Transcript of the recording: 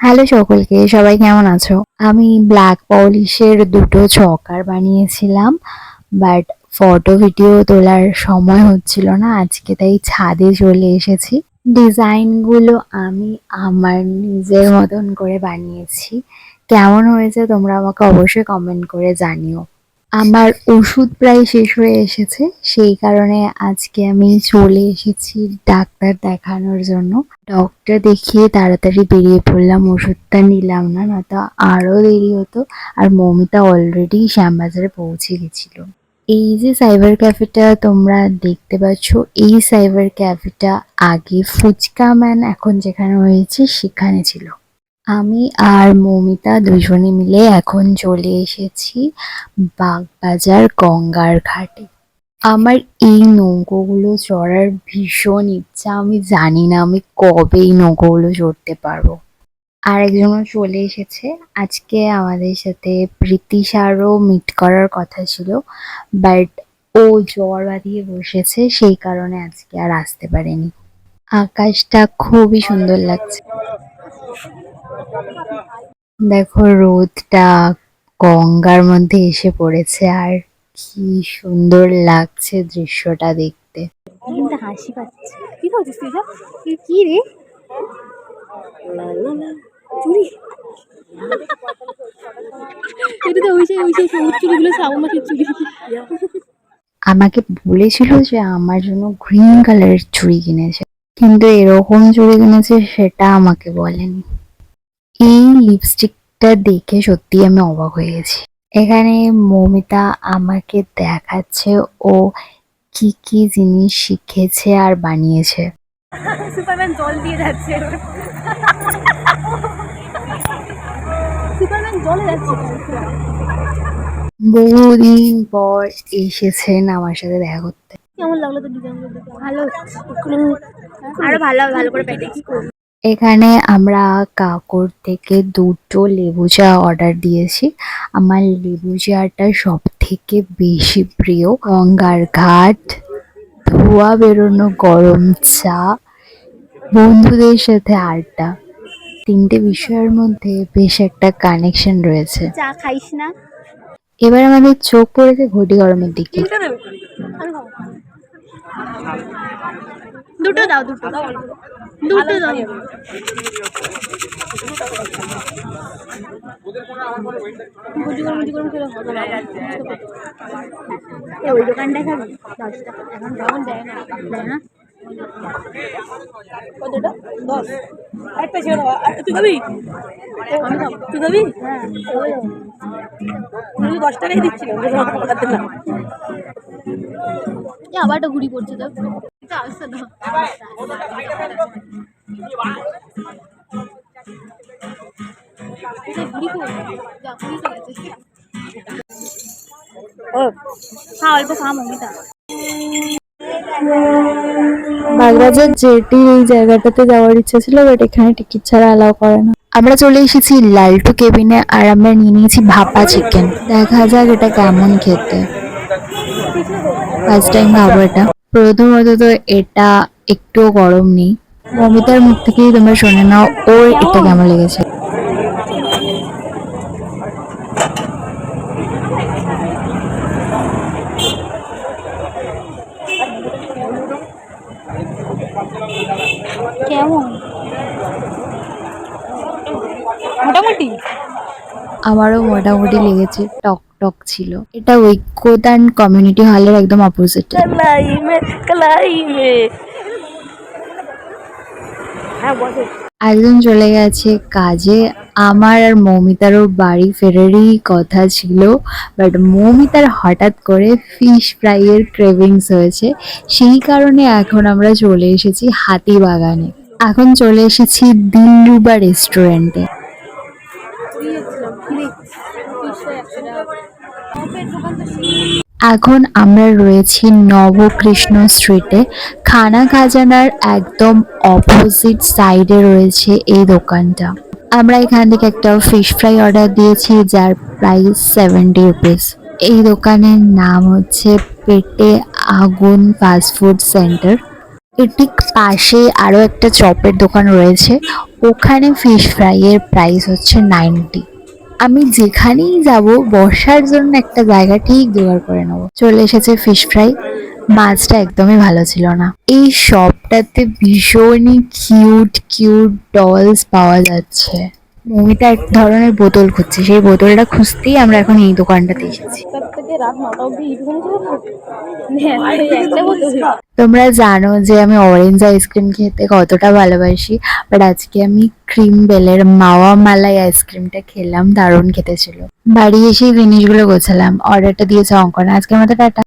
Hello সকলকে, সবাই কেমন আছো? আমি ব্ল্যাক পলিশের দুটো ছকার বানিয়েছিলাম বাট ফটো ভিডিও তোলার সময় হচ্ছিল না, আজকে তাই ছাদে চলে এসেছি। ডিজাইনগুলো আমি আমার নিজের মতন করে বানিয়েছি। কেমন হয়েছে তোমরা আমাকে অবশ্যই কমেন্ট করে জানিও। আমার ওষুধ প্রায় শেষ হয়ে এসেছে, সেই কারণে আজকে আমি চলে এসেছি ডাক্তার দেখানোর জন্য। ডক্টর দেখিয়ে তাড়াতাড়ি বেরিয়ে পড়লাম, ওষুধটা নিলাম না, নয়তো আরও দেরি হতো আর মমিতা অলরেডি শ্যামবাজারে পৌঁছে গেছিল। এই যে সাইবার ক্যাফেটা তোমরা দেখতে পাচ্ছ, এই সাইবার ক্যাফেটা আগে ফুচকা ম্যান এখন যেখানে হয়েছে সেখানে ছিল। আমি আর মৌমিতা দুজনে মিলে এখন চলে এসেছি বাগবাজার গঙ্গার ঘাটে। আমার এই নৌকোগুলো চড়ার ভীষণ ইচ্ছা, আমি জানি না আমি কবে এই নৌকোগুলো চড়তে পারব। আর একজনও চলে এসেছে। আজকে আমাদের সাথে প্রীতিশারও মিট করার কথা ছিল বাট ও জ্বর বাঁধিয়ে বসেছে, সেই কারণে আজকে আর আসতে পারেনি। আকাশটা খুবই সুন্দর লাগছে। দেখো রোদটা গঙ্গার মধ্যে এসে পড়েছে আর কি সুন্দর লাগছে দৃশ্যটা দেখতে। কিন্তু হাসি পাচ্ছে। কি বলছিস তুই কি রে? চুরি। এটা তো ওই সেই ওই সেই সবুজ চুরিগুলো শ্রাবণ মাসের চুরি। আমাকে বলেছিল যে আমার জন্য গ্রিন কালারের চুড়ি কিনেছে। কিন্তু এরকম চুড়ি কিনেছে সেটা আমাকে বলেনি। এই লিপস্টিকটা দেখে সত্যি আমি অবাক হয়ে গেছি এখানে মৌমিতা আমাকে দেখাচ্ছে ও কি কি জিনিস শিখেছে আর বানিয়েছে সুপারম্যান জল দিয়ে যাচ্ছে সুপারম্যান জলে যাচ্ছে বহুদিন পর এসেছেন আমার সাথে দেখা করতে কেমন লাগল তো ডিজাইনগুলো ভালো আরও ভালো ভালো করে প্র্যাকটিস এখানে আমরা কাকর থেকে দুটো লেবু চা অর্ডার দিয়েছি। আমার লেবু চাটা সব থেকে বেশি প্রিয়। গঙ্গার ঘাট ধোয়া বেরোনো গরম চা বন্ধুদের সাথে আড্ডা। তিনটে বিষয়ের মধ্যে বেশ একটা কানেকশন রয়েছে। চা খাইস না? এবার আমাদের চোখ পড়েছে ঘটি গরমের দিকে। দুটো দাও দুটো। দুটো দাও। গুজি গরম গুজি গরম করে এ ওই দোকানটা খাবি দশ টাকা এখন তখন দেয় না দেয় না। কতটা? দশ। একটা ছেড়ে তুই খাবি আমি খাব তুই খাবি হ্যাঁ তুমি দশ টাকাই দিচ্ছিলাম আবার ঘুড়ি পড়ছে তো চলেছে জেটির এই জায়গাটাতে যাওয়ার ইচ্ছা ছিল বাট এখানে টিকিট ছাড়া অ্যালাউ করে না। আমরা চলে এসেছি লালটু কেবিনে আর আমরা নিয়ে নিয়েছি ভাপা চিকেন দেখা যাক এটা কেমন খেতে। ফার্স্ট টাইম খাব এটা। প্রথমত তো এটা একটু গরম নেই। মমিতার মুখ থেকেই তোমরা শুনে নাও ওর এটা কেমন লেগেছে। কেমন? মোটামুটি? আমারও মোটামুটি লেগেছে টক টক ছিল। এটা ঐক্যদান কমিউনিটি হলের একদম অপোজিটে হ্যাঁ একজন চলে গেছে কাজে। আমার আর মৌমিতারও বাড়ি ফেরারই কথা ছিল। বাট মৌমিতার হঠাৎ করে ফিশ ফ্রাইয়ের ক্রেভিংস হয়েছে। সেই কারণে এখন আমরা চলে এসেছি হাতিবাগানে। এখন চলে এসেছি দিলরুবা রেস্টুরেন্টে এখন আমরা রয়েছি নবকৃষ্ণ স্ট্রিটে। খানা খাজানার একদম অপোজিট সাইডে রয়েছে এই দোকানটা। আমরা এখান থেকে একটা ফিশ ফ্রাই অর্ডার দিয়েছি, যার প্রাইস সেভেন্টি রুপিস এই দোকানের নাম হচ্ছে পেটে আগুন ফাস্ট ফুড সেন্টার এর ঠিক পাশে আরও একটা চপের দোকান রয়েছে। ওখানে ফিশ ফ্রাইয়ের প্রাইস হচ্ছে নাইনটি আমি যেখানেই যাব, বসার জন্য একটা জায়গা ঠিক জোগাড় করে নেব। চলে এসেছে ফিশ ফ্রাই মাছটা একদমই ভালো ছিল না। এই শপটাতে ভীষণই কিউট কিউট ডলস পাওয়া যাচ্ছে। মমিতা এক ধরনের বোতল খুঁজছে। সেই বোতলটা খুঁজতেই আমরা এখন এই দোকানটাতে এসেছি। তোমরা জানো যে আমি অরেঞ্জ আইসক্রিম খেতে কতটা ভালোবাসি বাট আজকে আমি ক্রিম বেলের মাওয়া মালাই আইসক্রিমটা খেলাম, দারুণ খেতে ছিল। বাড়ি এসে জিনিসগুলো গোছালাম অর্ডারটা দিয়েছে অঙ্কন। আজকের মতো টাটা।